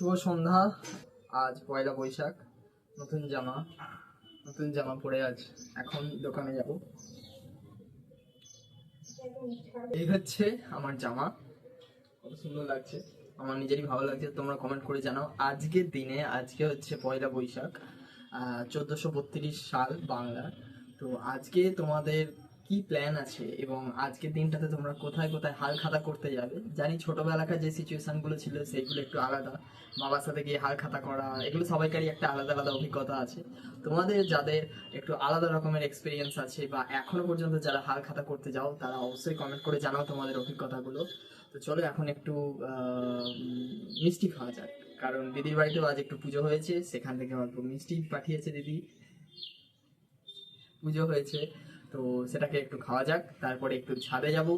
শুভ সন্ধ্যা। আজ পয়লা বৈশাখ, নতুন জামা নতুন জামা পরে আজ এখন দোকানে যাব। এই হচ্ছে আমার জামা। কত সুন্দর লাগছে। আমার নিজেরই ভালো লাগছে। তোমরা কমেন্ট করে জানাও। আজকের দিনে, আজকে হচ্ছে পয়লা বৈশাখ চোদ্দোশো সাল বাংলা। তো আজকে তোমাদের কি প্ল্যান আছে? এবং আজকের দিনটাতে তোমরা কোথায় কোথায় হাল খাতা করতে যাবে? জানি ছোটবেলাকার যে সিচুয়েশনগুলো ছিল, সেগুলো একটু আলাদা। বাবার সাথে গিয়ে হাল খাতা করা, এগুলো সবাইকারই একটা আলাদা আলাদা অভিজ্ঞতা আছে। তোমাদের যাদের একটু আলাদা রকমের এক্সপিরিয়েন্স আছে বা এখনও পর্যন্ত যারা হাল খাতা করতে যাও, তারা অবশ্যই কমেন্ট করে জানাও তোমাদের অভিজ্ঞতাগুলো। তো চলো এখন একটু মিষ্টি খাওয়া যাক। কারণ দিদির বাড়িতেও আজ একটু পুজো হয়েছে, সেখান থেকে অল্প মিষ্টি পাঠিয়েছে দিদি। পুজো হয়েছে। তো সেটাকে একটু খাওয়া যাক, তারপরে একটু ছাদে যাব।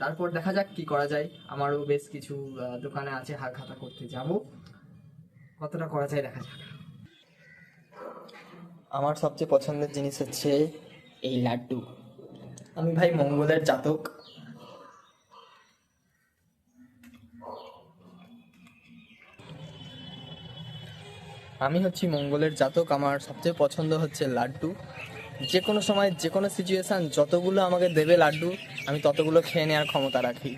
তারপর দেখা যাক কি করা যায়। আমারও বেশ কিছু দোকানে আছে হাল খাতা করতে যাব। কতটা করা যায় দেখা যাক। আমার সবচেয়ে পছন্দের জিনিস হচ্ছে এই লাড্ডু। আমি ভাই মঙ্গলের জাতক। আমি হচ্ছি মঙ্গলের জাতক। আমার সবচেয়ে পছন্দ হচ্ছে লাড্ডু। যে কোনো সময় যে কোনো সিচুয়েশান যতগুলো আমাকে দেবে লাড্ডু, আমি ততগুলো খেয়ে নেওয়ার ক্ষমতা রাখি।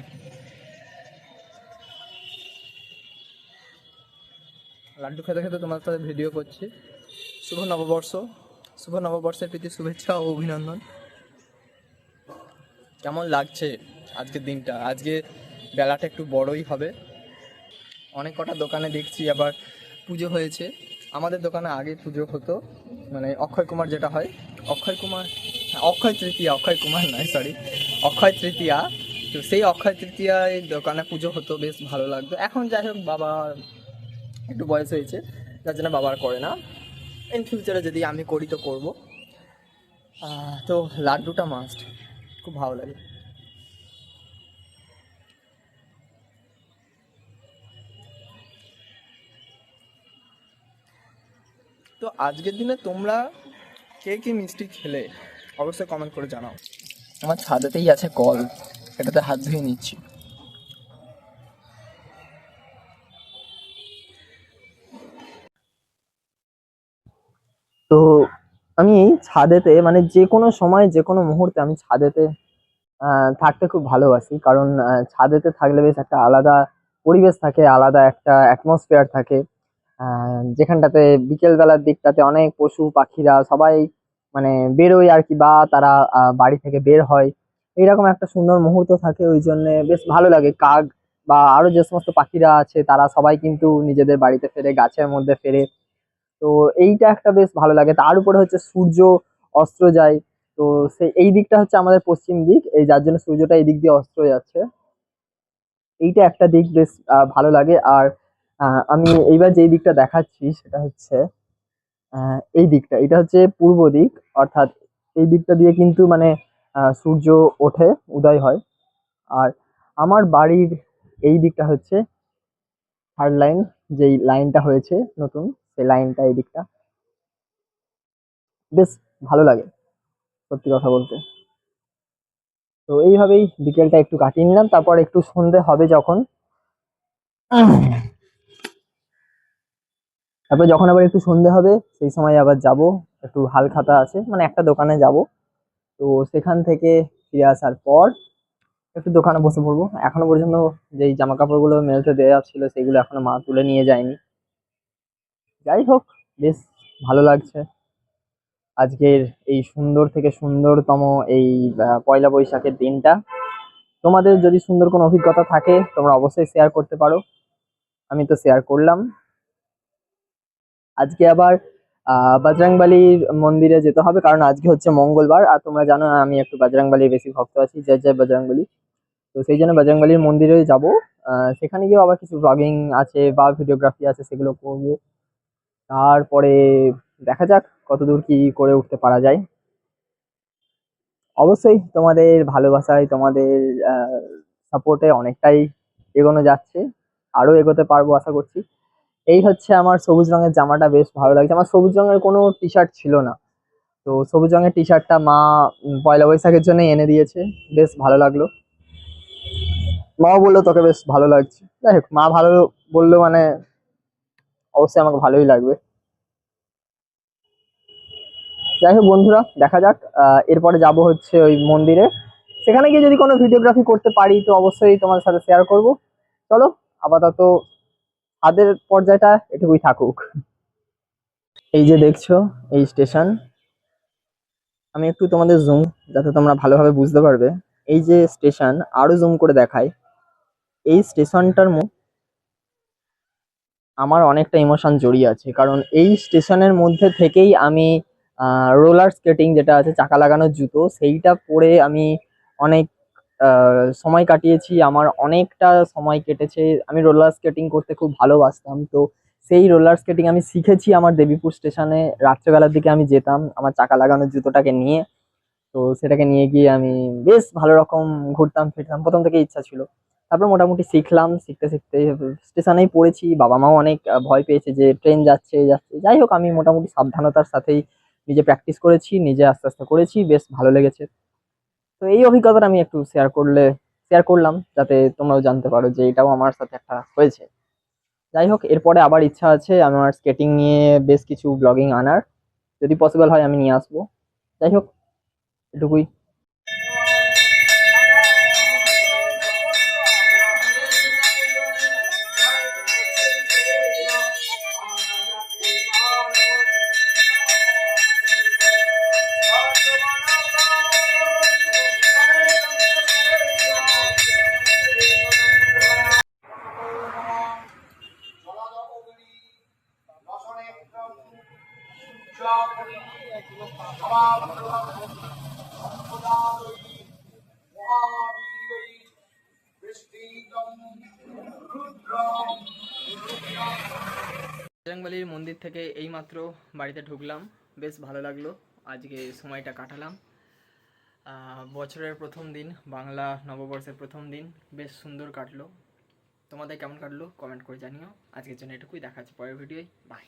লাড্ডু খেতে খেতে তোমার সাথে ভিডিও করছি। শুভ নববর্ষ। শুভ নববর্ষের প্রীতি, শুভেচ্ছা ও অভিনন্দন। কেমন লাগছে আজকের দিনটা? আজকে বেলাটা একটু বড়ই হবে। অনেক কটা দোকানে দেখছি, আবার পুজো হয়েছে। আমাদের দোকানে আগে পুজো হতো মানে অক্ষয় কুমার যেটা হয় অক্ষয় কুমার হ্যাঁ, অক্ষয় তৃতীয়া অক্ষয় কুমার নয় সরি অক্ষয় তৃতীয়া। তো সেই অক্ষয় তৃতীয়ায় দোকানে পুজো হতো বেশ ভালো লাগতো। এখন যাই হোক বাবা একটু বয়স হয়েছে যার জন্য বাবার করে না। ইন ফিউচারে যদি আমি করি তো করব। তো লাড্ডুটা মাস্ট খুব ভালো লাগে। তো আজকের দিনে তোমরা কে কি মিষ্টি খেলে অবশ্যই কমেন্ট করে জানাও। আমার ছাদেতেই আছে কল এটাতে হাত ধুয়ে নিচ্ছি। তো আমি ছাদেতে মানে যে কোনো সময় যে কোনো মুহূর্তে আমি ছাদেতে থাকতে খুব ভালোবাসি। কারণ ছাদেতে থাকলে বেশ একটা আলাদা পরিবেশ থাকে আলাদা একটা অ্যাটমসফিয়ার থাকে। যেখানটাতে বিকেল বেলার দিকটাতে অনেক পশু পাখিরা সবাই মানে বেরোয় আর কি বা তারা বাড়ি থেকে বের হয়। এইরকম একটা সুন্দর মুহূর্ত থাকে, ওই জন্য বেশ ভালো লাগে। কাক বা আরও যে সমস্ত পাখিরা আছে, তারা সবাই কিন্তু নিজেদের বাড়িতে ফেরে, গাছের মধ্যে ফেরে। তো এইটা একটা বেশ ভালো লাগে। তার উপরে হচ্ছে সূর্য অস্ত যায়। তো সে, এই দিকটা হচ্ছে আমাদের পশ্চিম দিক। এই যার জন্য সূর্যটা এই দিক দিয়ে অস্ত যাচ্ছে। এইটা একটা দিক বেশ ভালো লাগে। আর আমি এইবার যেই দিকটা দেখাচ্ছি সেটা হচ্ছে এই দিকটা। এটা হচ্ছে পূর্ব দিক, অর্থাৎ এই দিকটা দিয়ে কিন্তু মানে সূর্য ওঠে, উদয় হয়। আর আমার বাড়ির এই দিকটা হচ্ছে থার্ড লাইন যেই লাইনটা হয়েছে নতুন, সেই লাইনটা এই দিকটা। বেশ ভালো লাগে, সত্যি কথা বলতে। তো এইভাবেই বিকেলটা একটু কাটিয়ে নিলাম, তারপর একটু সন্ধে হবে যখন। তারপর যখন আবার একটু সন্ধে হবে, সেই সময় আবার যাব। একটু হাল খাতা আছে মানে একটা দোকানে যাব। তো সেখান থেকে ফিরে আসার পর একটু দোকানে বসে পড়ব। এখনও পর্যন্ত যেই জামা কাপড়গুলো মেলতে দেওয়া ছিল, সেগুলো এখনও মা তুলে নিয়ে যায়নি। যাই হোক, বেশ ভালো লাগছে। আজকের এই সুন্দর থেকে সুন্দরতম এই পয়লা বৈশাখের দিনটা। তোমাদের যদি সুন্দর কোনো অভিজ্ঞতা থাকে, তোমরা অবশ্যই শেয়ার করতে পারো। আমি তো শেয়ার করলাম। আজকে আবার বজরংবলির মন্দিরে যেতে হবে, কারণ আজকে হচ্ছে মঙ্গলবার। আর তোমরা জানো, আমি একটু বজরংবলির বেশি ভক্ত আছি, জয় জয় বজরংবলী তো সেই জন্য বজরংবলির মন্দিরে যাব। সেখানে গিয়েও আবার কিছু ব্লগিং আছে বা ভিডিওগ্রাফি আছে, সেগুলো করব। তারপরে দেখা যাক কতদূর কি করে উঠতে পারা যায়। অবশ্যই তোমাদের ভালোবাসায়, তোমাদের সাপোর্টে অনেকটাই এগোনো যাচ্ছে। আরও এগোতে পারব, আশা করছি। এই হচ্ছে আমার সবুজ রঙের জামাটা বেশ ভালো লাগছে। আমার সবুজ রঙের কোনো টি শার্ট ছিল না। তো সবুজ রঙের টি শার্টটা মা পয়লা বৈশাখের জন্য এনে দিয়েছে। বেশ ভালো লাগল। মাও বলল, তোকে বেশ ভালো লাগছে। যাই হোক, মা ভালো বলল মানে অবশ্যই আমাকে ভালোই লাগবে। যাই হোক বন্ধুরা, দেখা যাক এরপরে যাব হচ্ছে ওই মন্দিরে। সেখানে গিয়ে যদি কোনো ভিডিওগ্রাফি করতে পারি, তো অবশ্যই তোমাদের সাথে শেয়ার করব। চলো, আপাতত ছাদের পর্যায়টা এটুকুই থাকুক। এই যে দেখছ, এই স্টেশন। আমি একটু তোমাদের জুম যাতে তোমরা ভালোভাবে বুঝতে পারবে। এই যে স্টেশন, আরও জুম করে দেখাই। এই স্টেশনটার আমার অনেকটা ইমোশন জড়িয়ে আছে। কারণ এই স্টেশনের মধ্যে থেকেই আমি রোলার স্কেটিং যেটা আছে, চাকা লাগানোর জুতো, সেইটা পরে আমি অনেক সময় কাটিয়েছি। আমার অনেকটা সময় কেটেছে। আমি রোলার স্কেটিং করতে খুব ভালোবাসতাম। তো সেই রোলার স্কেটিং আমি শিখেছি আমার দেবীপুর স্টেশনে রাত্রেবেলার দিকে আমি যেতাম আমার চাকা লাগানোর জুতোটাকে নিয়ে। তো সেটাকে নিয়ে গিয়ে আমি বেশ ভালো রকম ঘুরতাম, ফিরতাম। প্রথম থেকে ইচ্ছা ছিল। তারপর মোটামুটি শিখলাম। শিখতে শিখতে স্টেশনেই পড়েছি। বাবা মাও অনেক ভয় পেয়েছে যে ট্রেন যাচ্ছে যাচ্ছে। যাই হোক, আমি মোটামুটি সাবধানতার সাথেই নিজে প্র্যাকটিস করেছি। নিজে আস্তে আস্তে করেছি। বেশ ভালো লেগেছে। তো এই অভিজ্ঞতাটা আমি একটু শেয়ার করলে শেয়ার করলাম যাতে তোমরাও জানতে পারো যে এটাও আমার সাথে একটা হয়েছে। যাই হোক, এরপরে আবার ইচ্ছা আছে আমার স্কেটিং নিয়ে বেশ কিছু ব্লগিং আনার। যদি পসিবল হয় আমি নিয়ে আসব। যাই হোক, এটুকুই। বজরংবলির মন্দির থেকে এইমাত্র বাড়িতে ঢুকলাম। বেশ ভালো লাগল। আজকে সময়টা কাটালাম। বছরের প্রথম দিন, বাংলা নববর্ষের প্রথম দিন, বেশ সুন্দর কাটলো। তোমাদের কেমন কাটলো? কমেন্ট করে জানিও। আজকের জন্য এটুকুই। দেখা হচ্ছে পরের ভিডিওয়। বাই